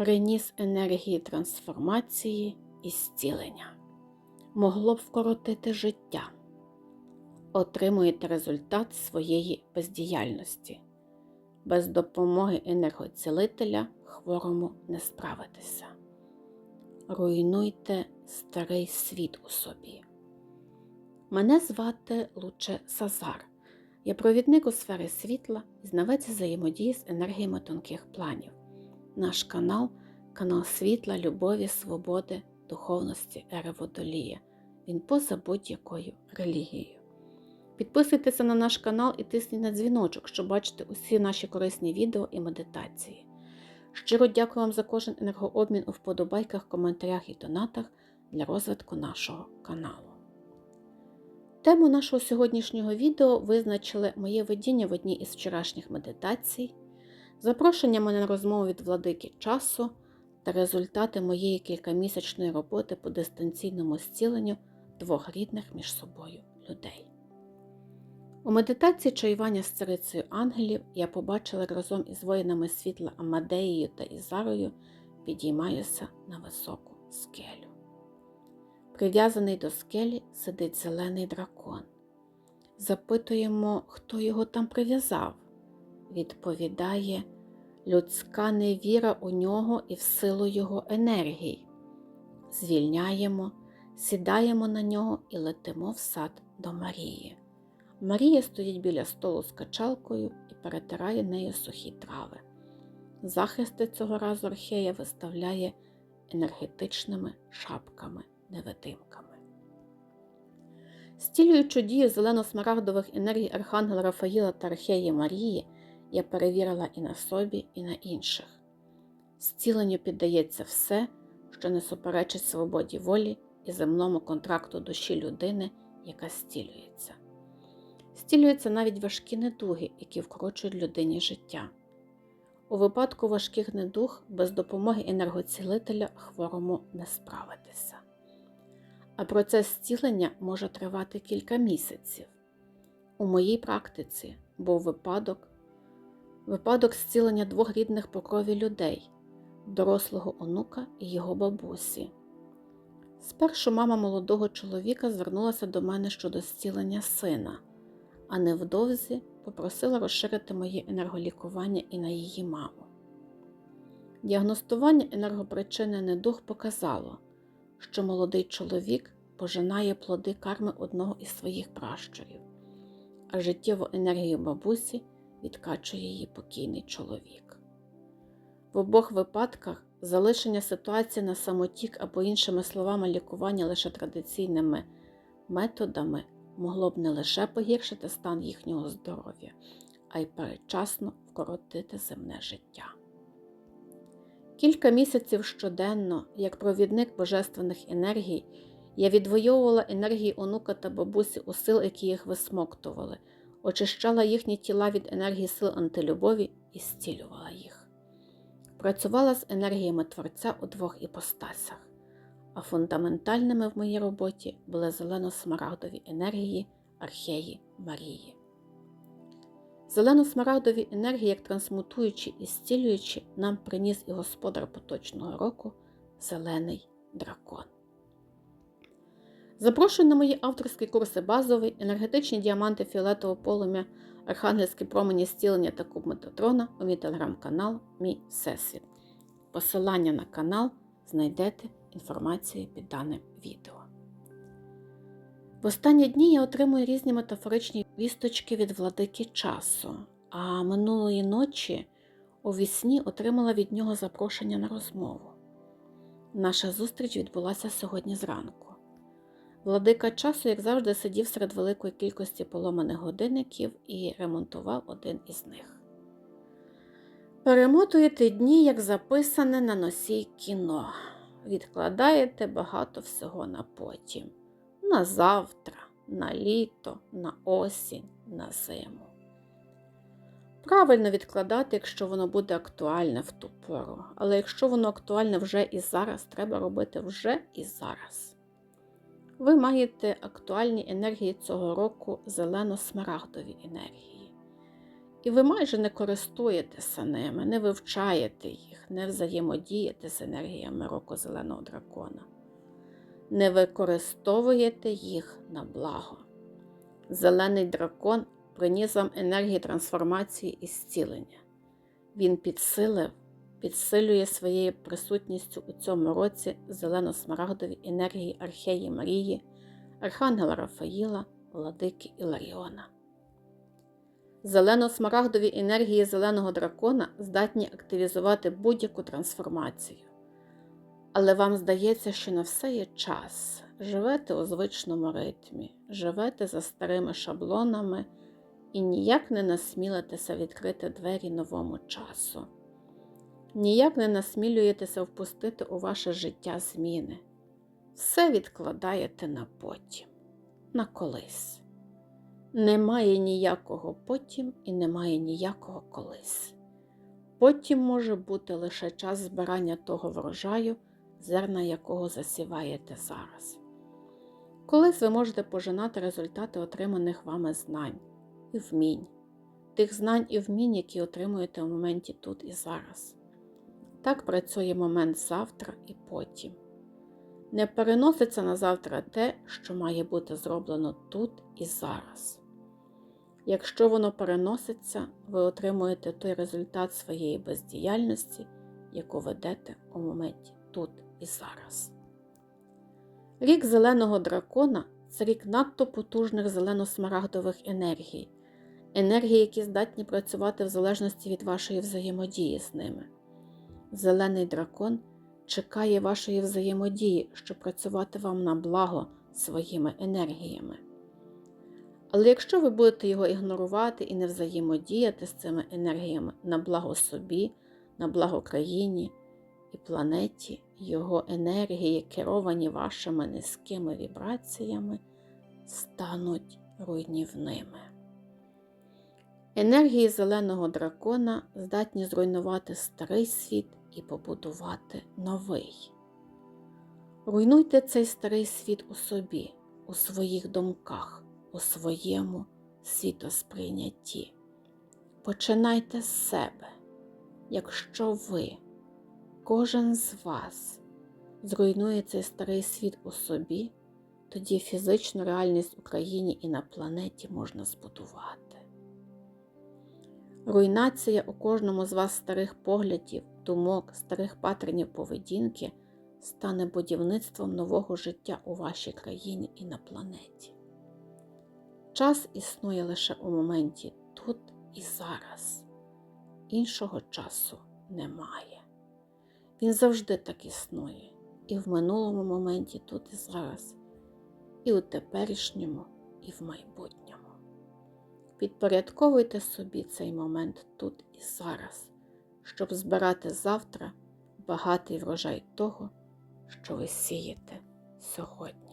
приніс енергії трансформації і зцілення. Могло б вкоротити життя. Отримуєте результат своєї бездіяльності. Без допомоги енергоцілителя хворому не справитися. Руйнуйте старий світ у собі. Мене звати Луче Сазар. Я провідник у сфері світла знавець взаємодії з енергіями тонких планів. Наш канал канал світла, любові, свободи, духовності, ери водолія. Він поза будь-якою релігією. Підписуйтеся на наш канал і тисніть на дзвіночок, щоб бачити усі наші корисні відео і медитації. Щиро дякую вам за кожен енергообмін у вподобайках, коментарях і донатах для розвитку нашого каналу. Тему нашого сьогоднішнього відео визначили моє видіння в одній із вчорашніх медитацій, запрошення мене на розмову від владики часу та результати моєї кількамісячної роботи по дистанційному зціленню двох рідних між собою людей. У медитації чаювання з царицею ангелів я побачила разом із воїнами світла Амадеєю та Ізарою підіймаюся на високу скелю. Прив'язаний до скелі сидить зелений дракон. Запитуємо, хто його там прив'язав. Відповідає, людська невіра у нього і в силу його енергії. Звільняємо, сідаємо на нього і летимо в сад до Марії. Марія стоїть біля столу з качалкою і перетирає нею сухі трави. Захисти цього разу архея виставляє енергетичними шапками невидимками. Стілюючи дію зелено-смарагдових енергій Архангела Рафаїла та Археї Марії, я перевірила і на собі, і на інших. Зціленню піддається все, що не суперечить свободі волі і земному контракту душі людини, яка зцілюється. Стілюються навіть важкі недуги, які вкорочують людині життя. У випадку важких недуг без допомоги енергоцілителя хворому не справитися. А процес зцілення може тривати кілька місяців. У моїй практиці був випадок, випадок зцілення двох рідних по крові людей, дорослого онука і його бабусі. Спершу мама молодого чоловіка звернулася до мене щодо зцілення сина а невдовзі попросила розширити моє енерголікування і на її маму. Діагностування енергопричини недух показало, що молодий чоловік пожинає плоди карми одного із своїх пращурів, а життєву енергію бабусі відкачує її покійний чоловік. В обох випадках залишення ситуації на самотік або, іншими словами, лікування лише традиційними методами могло б не лише погіршити стан їхнього здоров'я, а й передчасно вкоротити земне життя. Кілька місяців щоденно, як провідник божественних енергій, я відвоювала енергії онука та бабусі у сил, які їх висмоктували, очищала їхні тіла від енергії сил антилюбові і зцілювала їх. Працювала з енергіями Творця у двох іпостасях а фундаментальними в моїй роботі були зелено-смарагдові енергії археї Марії. Зелено-смарагдові енергії, як трансмутуючи і зцілюючи, нам приніс і господар поточного року зелений дракон. Запрошую на мої авторські курси базовий, енергетичні діаманти фіолетового полум'я, архангельські промені зцілення та куб Метатрона у мій телеграм-канал Мій Всесвіт. Посилання на канал знайдете інформацію під даним відео. В останні дні я отримую різні метафоричні вісточки від владики часу, а минулої ночі у вісні отримала від нього запрошення на розмову. Наша зустріч відбулася сьогодні зранку. Владика часу, як завжди, сидів серед великої кількості поломаних годинників і ремонтував один із них. Перемотуєте дні, як записане на носій кіно відкладаєте багато всього на потім. На завтра, на літо, на осінь, на зиму. Правильно відкладати, якщо воно буде актуальне в ту пору. Але якщо воно актуальне вже і зараз, треба робити вже і зараз. Ви маєте актуальні енергії цього року зелено-смарагдові енергії. І ви майже не користуєтеся ними, не вивчаєте їх, не взаємодієте з енергіями року зеленого дракона, не використовуєте їх на благо. Зелений дракон приніс вам енергії трансформації і зцілення. Він підсилив, підсилює своєю присутністю у цьому році зелено-смарагдові енергії Археї Марії, Архангела Рафаїла, Владики Іларіона. Зелено-смарагдові енергії зеленого дракона здатні активізувати будь-яку трансформацію. Але вам здається, що на все є час. Живете у звичному ритмі, живете за старими шаблонами і ніяк не насмілитеся відкрити двері новому часу. Ніяк не насмілюєтеся впустити у ваше життя зміни. Все відкладаєте на потім, на колись. Немає ніякого потім і немає ніякого колись. Потім може бути лише час збирання того врожаю, зерна якого засіваєте зараз. Колись ви можете пожинати результати отриманих вами знань і вмінь, тих знань і вмінь, які отримуєте в моменті тут і зараз. Так працює момент завтра і потім. Не переноситься на завтра те, що має бути зроблено тут і зараз. Якщо воно переноситься, ви отримуєте той результат своєї бездіяльності, яку ведете у моменті тут і зараз. Рік зеленого дракона це рік надто потужних зелено-смарагдових енергій, енергії, які здатні працювати в залежності від вашої взаємодії з ними. Зелений дракон чекає вашої взаємодії, щоб працювати вам на благо своїми енергіями. Але якщо ви будете його ігнорувати і не взаємодіяти з цими енергіями на благо собі, на благо країні і планеті, його енергії, керовані вашими низькими вібраціями, стануть руйнівними. Енергії зеленого дракона здатні зруйнувати старий світ і побудувати новий. Руйнуйте цей старий світ у собі, у своїх думках, у своєму світосприйнятті. Починайте з себе, якщо ви, кожен з вас, зруйнує цей старий світ у собі, тоді фізичну реальність в Україні і на планеті можна збудувати. Руйнація у кожному з вас старих поглядів, думок, старих паттернів поведінки стане будівництвом нового життя у вашій країні і на планеті. Час існує лише у моменті тут і зараз. Іншого часу немає. Він завжди так існує і в минулому моменті тут і зараз, і у теперішньому, і в майбутньому. Підпорядковуйте собі цей момент тут і зараз, щоб збирати завтра багатий врожай того, що ви сієте сьогодні.